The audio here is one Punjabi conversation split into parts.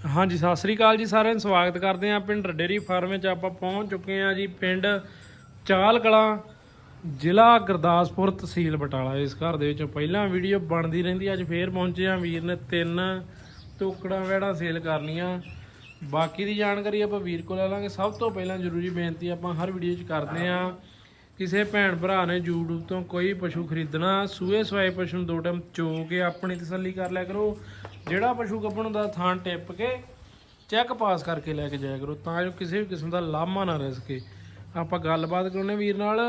ਹਾਂਜੀ, ਸਤਿ ਸ੍ਰੀ ਅਕਾਲ ਜੀ ਸਾਰਿਆਂ ਨੂੰ। ਸਵਾਗਤ ਕਰਦੇ ਹਾਂ ਪਿੰਡ ਡੇਰੀ ਫਾਰਮ ਵਿੱਚ। ਆਪਾਂ ਪਹੁੰਚ ਚੁੱਕੇ ਹਾਂ ਜੀ ਪਿੰਡ ਚਾਲ ਕਲਾਂ ਜ਼ਿਲ੍ਹਾ ਗੁਰਦਾਸਪੁਰ ਤਹਿਸੀਲ ਬਟਾਲਾ। ਇਸ ਘਰ ਦੇ ਵਿੱਚ ਪਹਿਲਾਂ ਵੀਡੀਓ ਬਣਦੀ ਰਹਿੰਦੀ ਅੱਜ ਫੇਰ ਪਹੁੰਚੇ ਹਾਂ ਵੀਰ ਨੇ ਤਿੰਨ ਟੋਕੜਾਂ ਵੈੜਾਂ ਸੇਲ ਕਰਨੀਆਂ। ਬਾਕੀ ਦੀ ਜਾਣਕਾਰੀ ਆਪਾਂ ਵੀਰ ਕੋਲ ਲੈ ਲਾਂਗੇ। ਸਭ ਤੋਂ ਪਹਿਲਾਂ ਜ਼ਰੂਰੀ ਬੇਨਤੀ ਆਪਾਂ ਹਰ ਵੀਡੀਓ 'ਚ ਕਰਦੇ ਹਾਂ। ਕਿਸੇ ਭੈਣ ਭਰਾ ਨੇ YouTube ਤੋਂ ਕੋਈ ਪਸ਼ੂ ਖਰੀਦਣਾ ਸੂਏ ਸਵਾਏ ਪਸ਼ੂ ਨੂੰ ਦੋ ਟਾਈਮ ਚੋ ਕੇ ਆਪਣੀ ਤਸੱਲੀ ਕਰ ਲਿਆ ਕਰੋ। ਜਿਹੜਾ ਪਸ਼ੂ ਗੱਭਣ ਦਾ ਥਾਂ ਟਿੱਪ ਕੇ ਚੈੱਕ ਪਾਸ ਕਰਕੇ ਲੈ ਕੇ ਜਾਇਆ ਕਰੋ ਤਾਂ ਜੋ ਕਿਸੇ ਵੀ ਕਿਸਮ ਦਾ ਲਾਮਾ ਨਾ ਰਹਿ ਸਕੇ। ਆਪਾਂ ਗੱਲਬਾਤ ਕਰਾਉਣੇ ਵੀਰ ਨਾਲ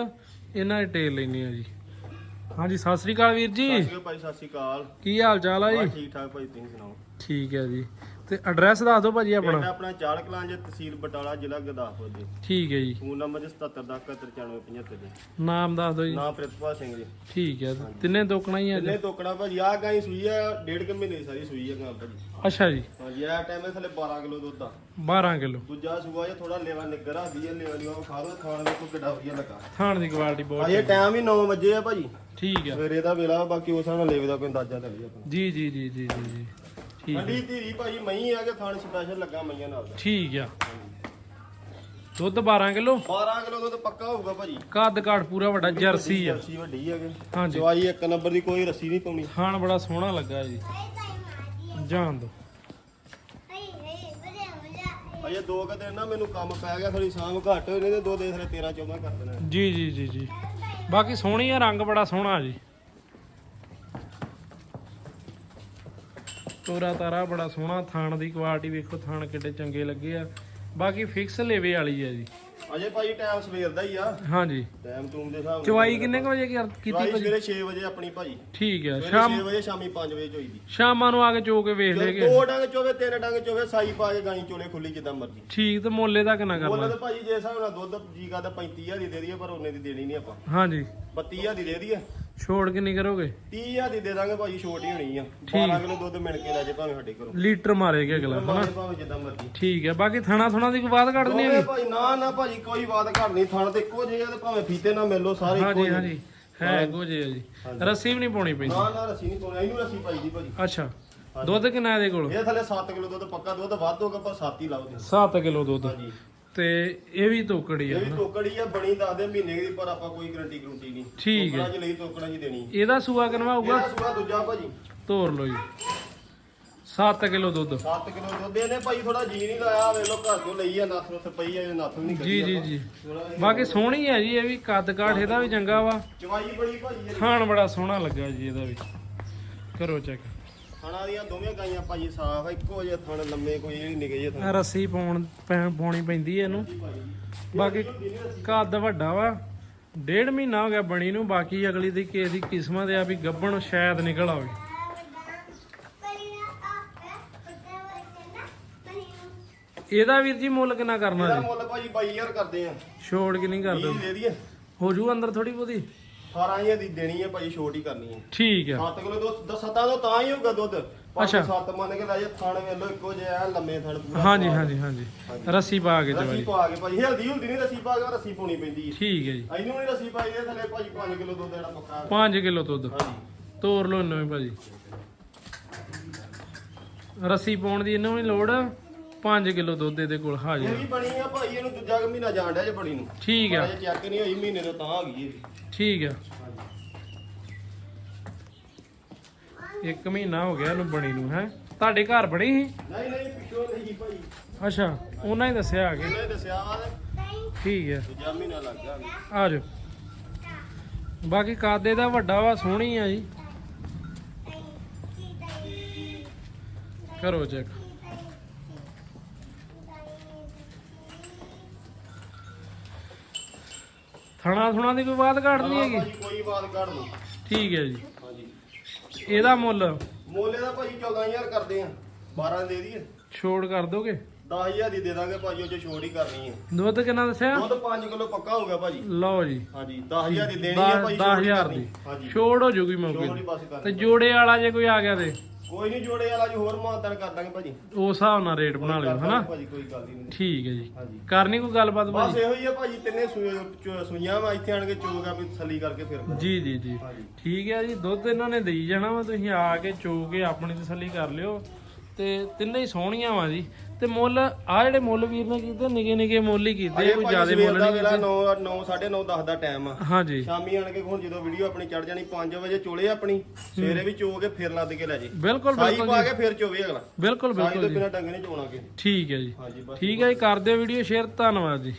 ਇਹਨਾਂ ਦੀ ਟੇਲ ਲੈਣੀ ਆ ਜੀ। ਹਾਂਜੀ ਸਤਿ ਸ੍ਰੀ ਅਕਾਲ ਵੀਰ ਜੀ। ਸਤਿ ਸ਼੍ਰੀ ਅਕਾਲ ਭਾਈ ਸਤਿ ਸ਼੍ਰੀ ਅਕਾਲ। ਕੀ ਹਾਲ ਚਾਲ ਆ ਜੀ? ਠੀਕ ਠਾਕ ਭਾਈ ਤੁਸੀਂ ਸੁਣਾਓ? ਠੀਕ ਹੈ ਜੀ। ਤੇ ਐਡਰੈਸ ਦੱਸ ਦਿਓ ਭਾਜੀ ਪਿੰਡ ਆਪਣਾ ਆਪਣਾ ਚਾਲ ਕਲਾਂ ਜੇ ਤਹਿਸੀਲ ਬਟਾਲਾ ਜ਼ਿਲ੍ਹਾ ਗੁਰਦਾਸਪੁਰ ਜੀ। ਠੀਕ ਹੈ ਜੀ। ਫੋਨ ਨੰਬਰ ਜੀ 779475 ਜੀ। ਨਾਮ ਦੱਸ ਦਿਓ ਜੀ। ਨਾਮ ਪ੍ਰਿਤਪਾਲ ਸਿੰਘ ਜੀ। ਠੀਕ ਹੈ ਤਿੰਨੇ ਦੋਕਣਾ ਹੀ ਆ ਜੀ ਕਿੰਨੇ ਤੋਕੜਾ ਭਾਜੀ। ਆ ਗਾਈ ਸੂਈ ਆ ਡੇਢ ਕੁ ਮਹੀਨੇ ਦੀ ਸਾਰੀ ਸੂਈ ਆ ਗਾਂ ਭਾਜੀ। ਅੱਛਾ ਜੀ। ਹਾਂਜੀ ਆ ਟਾਈਮ ਥੱਲੇ 12 ਕਿਲੋ ਦੁੱਧ ਆ। 12 ਕਿਲੋ। ਦੂਜਾ ਸੂਆ ਜੇ ਥੋੜਾ ਲੇਵਾ ਨਿੱਗਰ ਆ ਦੀ ਲੇਵਾ ਲਿਆ ਖਾ ਲਓ ਖਾਣ ਦੇ ਕੋਈ ਕਿੱਡਾ ਵਧੀਆ ਲੱਗਾ। ਥਾਣ ਦੀ ਕੁਆਲਿਟੀ ਬਹੁਤ ਅਜੇ ਟਾਈਮ ਹੀ 9 ਵਜੇ ਆ ਭਾਜੀ। ਠੀਕ ਹੈ ਸਵੇਰੇ ਦਾ ਵੇਲਾ ਬਾਕੀ ਉਸ ਨਾਲ ਲੇਵੇ ਦਾ ਕੋਈ ਅੰਦਾਜ਼ਾ ਨਹੀਂ ਜੀ ਜੀ ਜੀ ਜੀ ਜੀ ਜੀ। ਠੰਡੀ ਧੀਰੀ ਭਾਜੀ ਮਈ ਆ ਕੇ ਥਾਣ ਸਪੈਸ਼ਲ ਲੱਗਾ ਮਈਆਂ ਨਾਲ। ਦਾ ਠੀਕ ਆ। ਦੁੱਧ 12 ਕਿਲੋ? 12 ਕਿਲੋ ਦੁੱਧ ਪੱਕਾ ਹੋਊਗਾ ਭਾਜੀ। ਕੱਦ ਕਾਠ ਪੂਰਾ ਵੱਡਾ ਜਰਸੀ ਆ। ਜਰਸੀ ਵੱਡੀ ਹੈਗੇ ਹਾਂਜੀ। ਜਵਾਈ ਇੱਕ ਨੰਬਰ ਦੀ ਕੋਈ ਰੱਸੀ ਨਹੀਂ ਪਾਉਣੀ। ਖਾਣ ਬੜਾ ਸੋਹਣਾ ਲੱਗਾ ਜੀ। ਜਾਣ ਦੋ। ਅਜੇ ਦੋ ਕੁ ਦਿਨ ਨਾ ਮੈਨੂੰ ਕੰਮ ਪੈ ਗਿਆ ਥੋੜੀ ਸ਼ਾਮ ਘੱਟ ਹੋਈ ਨਹੀਂ ਤੇ ਦੋ ਦੇ ਥਲੇ 13 14 ਕਰ ਦੇਣਾ। ਜੀ ਜੀ ਜੀ ਜੀ। ਬਾਕੀ ਸੋਹਣੀ ਆ ਰੰਗ ਬੜਾ ਸੋਹਣਾ ਜੀ। ਤੋਰਾ ਤਾਰਾ ਬੜਾ ਸੋਹਣਾ ਥਾਣ ਦੀ ਕੁਆਲਿਟੀ ਵੇਖੋ ਥਾਣ ਕਿੱਡੇ ਚੰਗੇ ਲੱਗੇ ਆ। ਬਾਕੀ ਫਿਕਸ ਲੇਵੇ ਵਾਲੀ ਆ ਜੀ। ਅਜੇ ਭਾਜੀ ਟਾਈਮ ਸਵੇਰ ਦਾ ਹੀ ਆ। ਹਾਂਜੀ। ਟਾਈਮ ਤੂਮ ਦੇ ਹਿਸਾਬ ਚਵਾਈ ਕਿੰਨੇ ਕੁ ਵਜੇ ਕਰ- ਕੀਤੀ ਭਾਜੀ? ਸਵੇਰੇ 6 ਵਜੇ ਆਪਣੀ ਭਾਜੀ। ਠੀਕ ਆ ਸਵੇਰੇ ਸ਼ਾਮ 6 ਵਜੇ ਸ਼ਾਮੀ 5 ਵਜੇ ਚੋਈ ਦੀ। ਸ਼ਾਮਾਂ ਨੂੰ ਆ ਕੇ ਚੋ ਕੇ ਵੇਖ ਲੇਗੇ ਦੋ ਡੰਗ ਚੋਵੇ ਤਿੰਨ ਡੰਗ ਚੋਵੇ ਸਾਈ ਪਾ ਕੇ ਗਾਣੀ ਚੋਲੇ ਖੁੱਲੀ ਜਿੱਦਾਂ ਮਰਜ਼ੀ। ਠੀਕ ਤੇ ਮੁੱਲੇ ਦਾ ਕਿੰਨਾ ਬੋਲੇ ਕਰਨਾ ਤੇ ਭਾਜੀ ਜੇ ਹਿਸਾਬ ਨਾਲ ਦੁੱਧ ਜੀ ਕਰਦਾ 35000 ਦੀ ਦੇ ਦਈਏ ਪਰ ਉਹਨੇ ਦੀ ਦੇਣੀ ਨਹੀਂ ਆਪਾਂ। ਹਾਂਜੀ। 32000 ਦੀ ਦੇ ਦਈਏ। ਛੋੜ ਕਿੰਨੀ ਕਰੋਗੇ? 30000 ਦੀ ਦੇ ਦਾਂਗੇ ਭਾਜੀ ਛੋਟੀ ਹੋਣੀ ਆ। 12 ਕਿਲੋ ਦੁੱਧ ਮਿਲ ਕੇ ਲੈ ਜੇ ਭਾਵੇਂ ਸਾਡੇ ਘਰੋਂ। ਲੀਟਰ ਮਾਰੇਗਾ ਅਗਲਾ ਹਨਾ? ਭਾਵੇਂ ਜਿੱਦਾਂ ਮਰਜ਼ੀ। ਠੀਕ ਹੈ ਬਾਕੀ ਥਣਾ ਥਣਾ ਦੀ ਕੋਈ ਬਾਤ ਦੋਵੇਂ ਹੈਗੀ? ਭਾਈ ਨਾ ਨਾ ਭਾਜੀ ਕੋਈ ਬਾਤ ਘਟ ਨਹੀਂ। ਥਣ ਤੇ ਇੱਕੋ ਜਿਹੇ ਆ ਤੇ ਭਾਵੇਂ ਫੀਤੇ ਨਾ ਮਿਲੋ ਸਾਰੇ ਇੱਕੋ ਹਾਂਜੀ ਜਿਹੇ ਹਾਂਜੀ। ਹੈ ਗੋਜੇ ਜੀ। ਰੱਸੀ ਵੀ ਨਹੀਂ ਪਾਉਣੀ ਪੈਂਦੀ। ਨਾ ਨਾ ਰੱਸੀ ਨਹੀਂ ਪਾਉਣੀ। ਇਹਨੂੰ ਰੱਸੀ ਪਾਈ ਦੀ ਭਾਜੀ। ਅੱਛਾ। ਦੁੱਧ ਕਿੰਨਾ ਇਹਦੇ ਕੋਲ? ਇਹ ਥੱਲੇ 7 ਕਿਲੋ ਦੁੱਧ ਪੱਕਾ ਦੁੱਧ ਵੱਧ ਹੋਗਾ ਪਰ 7 ਹੀ ਲਾਓ ਦੇ 7 ਕਿਲੋ ਦੁੱਧ। ਹਾਂਜੀ। ਤੇ ਇਹ ਵੀ ਤੋਕੜੀ ਆ ਇਹ ਵੀ ਟੋਕੜੀ ਆ ਬਣੀ ਦੱਸਦੇ ਮਹੀਨੇ ਦੀ ਪਰ ਆਪਾਂ ਕੋਈ ਗਰੰਟੀ ਗਰੰਟੀ ਨਹੀਂ। ਠੀਕ ਹੈ। ਚ ਲਈ ਟੋਕੜਾ ਜੀ ਦੇਣੀ। ਇਹਦਾ ਸੂਆ ਕਿੰਨਾ ਹੋਊਗਾ ਇਹਦਾ ਸੂਆ ਦੂਜਾ ਭਾਜੀ। ਤੋਰ ਲਓ ਜੀ। 7 ਕਿਲੋ ਦੁੱਧ। 7 ਕਿਲੋ ਦੁੱਧ। ਇਹਨੇ ਭਾਈ ਥੋੜਾ ਜੀ ਨਹੀਂ ਲਾਇਆ ਵੇਖ ਲੋ ਘਰ ਤੋਂ ਲਈ ਆ ਨੱਥ ਨੁੱਥ ਪਈ ਆ ਨੱਥ ਨਹੀਂ ਜੀ ਕੱਢੀ ਜੀ। ਜੀ ਜਿਹਾ- ਬਾਕੀ ਸੋਹਣੀ ਹੈ ਜੀ ਇਹ ਵੀ ਕੱਦ ਕਾਠ ਇਹਦਾ ਵੀ ਚੰਗਾ ਵਾ। ਚਵਾਈ ਬੜੀ ਭਾਜੀ। ਖਾਣ ਬੜਾ ਸੋਹਣਾ ਲੱਗਾ ਜੀ ਇਹਦਾ ਵੀ। ਕਰੋ ਚੈੱਕ ਥਣਾ ਦੀਆਂ ਦੋਵੇਂ ਗਾਈਆਂ ਭਾਜੀ ਸਾਫ਼ ਆ ਇੱਕੋ ਜਿਹੇ ਥਣ ਲੰਮੇ ਕੋਈ ਇਹ ਨਿਕੇ ਜਿਹੇ ਥਣ। ਰੱਸੀ ਪਾਉਣ ਪੈ- ਪਾਉਣੀ ਪੈਂਦੀ ਹੈ ਇਹਨੂੰ। ਬਾਕੀ ਕੱਦ ਵੱਡਾ ਵਾ ਡੇਢ ਮਹੀਨਾ ਹੋ ਗਿਆ ਬਣੀ ਨੂੰ ਬਾਕੀ ਅਗਲੀ ਦੀ ਕਿਸੇ ਦੀ ਕਿਸਮਤ ਆ ਵੀ ਗੱਬਣ ਸ਼ਾਇਦ ਨਿਕਲ ਆਵੇ। ਇਹਦਾ ਵੀਰ ਜੀ ਮੁੱਲ ਕਿੰਨਾ ਕਰਨਾ ਇਹਦਾ ਜੀ? ਮੁੱਲ ਭਾਜੀ 22000 ਕਰਦੇ ਆ। ਛੋੜ ਕਿ ਨਹੀਂ ਕਰਦੇ। 20 ਦੇ ਦਈਏ। ਹੋ ਜੂ ਅੰਦਰ ਥੋੜੀ ਬਹੁਤੀ? 18000 ਦੀ ਦੇਣੀ ਹੈ ਭਾਜੀ ਛੋਟ ਹੀ ਕਰਨੀ ਹੈ ਠੀਕ ਆ। 7 ਕਿਲੋ ਦੁੱਧ ਸੱਤਾਂ ਤੋਂ ਤਾਂ ਹੀ ਹੋਊਗਾ ਦੁੱਧ। ਅੱਛਾ। 7 ਮੰਨ ਕੇ ਲੈ ਜਾ ਥਣ ਵੇਲੋ ਇੱਕੋ ਜਿਹਾ ਐਨ ਲੰਮੇ ਥਣ ਪੂਰਾ ਹਾਂਜੀ ਹਾਂਜੀ ਹਾਂਜੀ। ਰੱਸੀ ਪਾ ਕੇ ਰੱਸੀ ਚਵਾਈ ਪਾ ਕੇ ਭਾਜੀ ਹਲਦੀ ਹੁਲਦੀ ਨਹੀਂ ਰੱਸੀ ਪਾ ਕੇ ਰੱਸੀ ਪਾਉਣੀ ਪੈਂਦੀ ਹੈ ਠੀਕ ਹੈ ਜੀ। ਇਹਨੂੰ ਨਹੀਂ ਰੱਸੀ ਪਾਈ ਦੇ ਥੱਲੇ ਭਾਜੀ 5 ਕਿਲੋ ਦੁੱਧ ਜਿਹੜਾ ਪੱਕਾ 5 ਕਿਲੋ ਦੁੱਧ। ਹਾਂਜੀ। ਤੋਰ ਲਓ ਇਹਨੂੰ ਵੀ ਭਾਜੀ। ਰੱਸੀ ਪਾਉਣ ਦੀ ਇਹਨੂੰ ਵੀ ਲੋੜ 5 ਕਿਲੋ ਦੁੱਧ ਇਹਦੇ ਕੋਲ ਇਹ ਹਾਜ਼ਰ ਵੀ ਬਣੀ ਆ ਭਾਈ ਇਹਨੂੰ ਦੂਜਾ ਮਹੀਨਾ ਜਾਣ ਡਿਆ ਜੇ ਬਣੀ ਨੂੰ। ਠੀਕ ਆ। ਚੈੱਕ ਨਹੀਂ ਹੋਈ ਮਹੀਨੇ ਤੋਂ ਤਾਂ ਆ ਗਈ ਇਹ ਠੀਕ ਆ। ਇੱਕ ਮਹੀਨਾ ਹੋ ਗਿਆ ਇਹਨੂੰ ਬਣੀ ਨੂੰ ਹੈ? ਤੁਹਾਡੇ ਘਰ ਬਣੀ ਸੀ? ਨਹੀਂ ਨਹੀਂ ਪਿੱਛੋਂ ਨਹੀਂ ਭਾਈ। ਅੱਛਾ ਉਹਨਾਂ ਹੀ ਦੱਸਿਆ ਆ ਕੇ। ਇਹਨੇ ਦੱਸਿਆ ਆ। ਠੀਕ ਹੈ ਦੂਜਾ ਮਹੀਨਾ ਲੱਗ ਗਿਆ ਆ ਜਾਓ। ਬਾਕੀ ਕਾਦੇ ਦਾ ਵੱਡਾ ਵਾ ਸੋਹਣੀ ਆ ਜੀ। ਕਰੋ ਚੈੱਕ। ਥਣਾ ਥੁਣਾ ਦੀ ਕੋਈ ਬਾਤ ਘਾਟਦੀ ਹੈਗੀ? ਭਾਜੀ ਕੋਈ ਬਾਤ ਕੱਢ ਲਓ ਠੀਕ ਹੈ ਜੀ। ਹਾਂਜੀ। ਇਹਦਾ ਮੁੱਲ? ਮੋਲੇ ਦਾ ਭਾਜੀ 14000 ਕਰਦੇ ਆ 12 ਦੇ ਦਈਏ। ਛੋੜ ਕਰ ਦੋਗੇ? 10000 ਦੀ ਦੇ ਦਾਂਗੇ ਭਾਜੀ ਉਹ ਚ ਛੋੜ ਹੀ ਕਰਨੀ ਹੈ ਦੁੱਧ ਕਿੰਨਾ ਦੱਸਿਆ? ਦੁੱਧ 5 ਕਿਲੋ ਪੱਕਾ ਹੋਊਗਾ ਭਾਜੀ। ਲਓ ਜੀ। ਹਾਂਜੀ 10000 ਦੀ ਦੇਣੀ ਹੈ ਭਾਜੀ ਛੋੜ ਹੀ 10000 ਕਰਨੀ। ਦੀ। ਹਾਂਜੀ। ਛੋੜ ਹੋ ਜੂਗੀ ਮੌਕੇ ਛੋੜ ਹੀ ਤੇ। ਜੋੜੇ ਵਾਲਾ ਜੇ ਕੋਈ ਆ ਗਿਆ ਤੇ? ਕੋਈ ਨਹੀਂ ਜੋੜੇ ਵਾਲਾ ਜੀ ਹੋਰ ਮਾਨਤਨ ਕਰ ਦਾਂਗੇ ਭਾਜੀ। ਉਸ ਹਿਸਾਬ ਨਾਲ ਰੇਟ ਬਣਾ ਲਿਓ ਹਨਾ? ਭਾਜੀ ਕੋਈ ਗੱਲ ਹੀ ਨਹੀਂ। ਠੀਕ ਹੈ ਜੀ। ਹਾਂਜੀ। ਕਰਨੀ ਕੋਈ ਗੱਲਬਾਤ ਬਸ ਭਾਜੀ ਇਹੋ ਹੀ ਆ ਭਾਜੀ ਤਿੰਨੇ ਸੂਏ- ਸੂਈਆਂ ਵਾ ਇੱਥੇ ਆਣ ਕੇ ਚੋਗਾ ਵੀ ਤਸੱਲੀ ਕਰਕੇ ਫਿਰ ਜੀ ਜੀ ਜੀ। ਠੀਕ ਹੈ ਜੀ ਦੁੱਧ ਇਹਨਾਂ ਨੇ ਦੇਈ ਜਾਣਾ ਵਾ ਤੁਸੀਂ ਆ ਕੇ ਚੋ ਕੇ ਆਪਣੀ ਤਸੱਲੀ ਕਰ ਲਿਓ। ਤੇ ਤਿੰਨੇ ਹੀ ਸੋਹਣੀਆਂ ਵਾ ਜੀ। ਤੇ ਮੁੱਲ ਆ ਜਿਹੜੇ ਮੁੱਲ ਵੀਰ ਨੇ ਕੀਤੇ ਨਿਗੇ ਨਿਗੇ ਮੁੱਲ ਹੀ ਕੀਤੇ ਕੋਈ ਜ਼ਿਆਦਾ ਮੁੱਲ ਨਹੀਂ ਵੇਲਾ 9 9 9:30 10 ਦਾ ਟਾਈਮ ਆ। ਹਾਂਜੀ। ਸ਼ਾਮੀ ਆਣ ਕੇ ਹੁਣ ਜਦੋਂ ਵੀਡੀਓ ਆਪਣੀ ਚੜ ਜਾਣੀ 5 ਵਜੇ ਚੋਲੇ ਆਪਣੀ ਸਵੇਰੇ ਵੀ ਚੋ ਕੇ ਫਿਰ ਲੱਦ ਕੇ ਲੈ ਜੇ ਬਿਲਕੁਲ ਸਾਈ ਬਿਲਕੁਲ ਪਾ ਕੇ ਫਿਰ ਚੋਵੇ ਅਗਲਾ। ਬਿਲਕੁਲ ਬਿਲਕੁਲ ਤੋਂ ਜੀ। ਬਿਨਾ ਡੰਗ ਨਹੀਂ ਚੋਣਾ ਕਿ ਠੀਕ ਹੈ ਜੀ। ਠੀਕ ਹੈ ਜੀ। ਕਰਦੇ ਵੀਡੀਓ ਸ਼ੇਅਰ ਧੰਨਵਾਦ ਜੀ।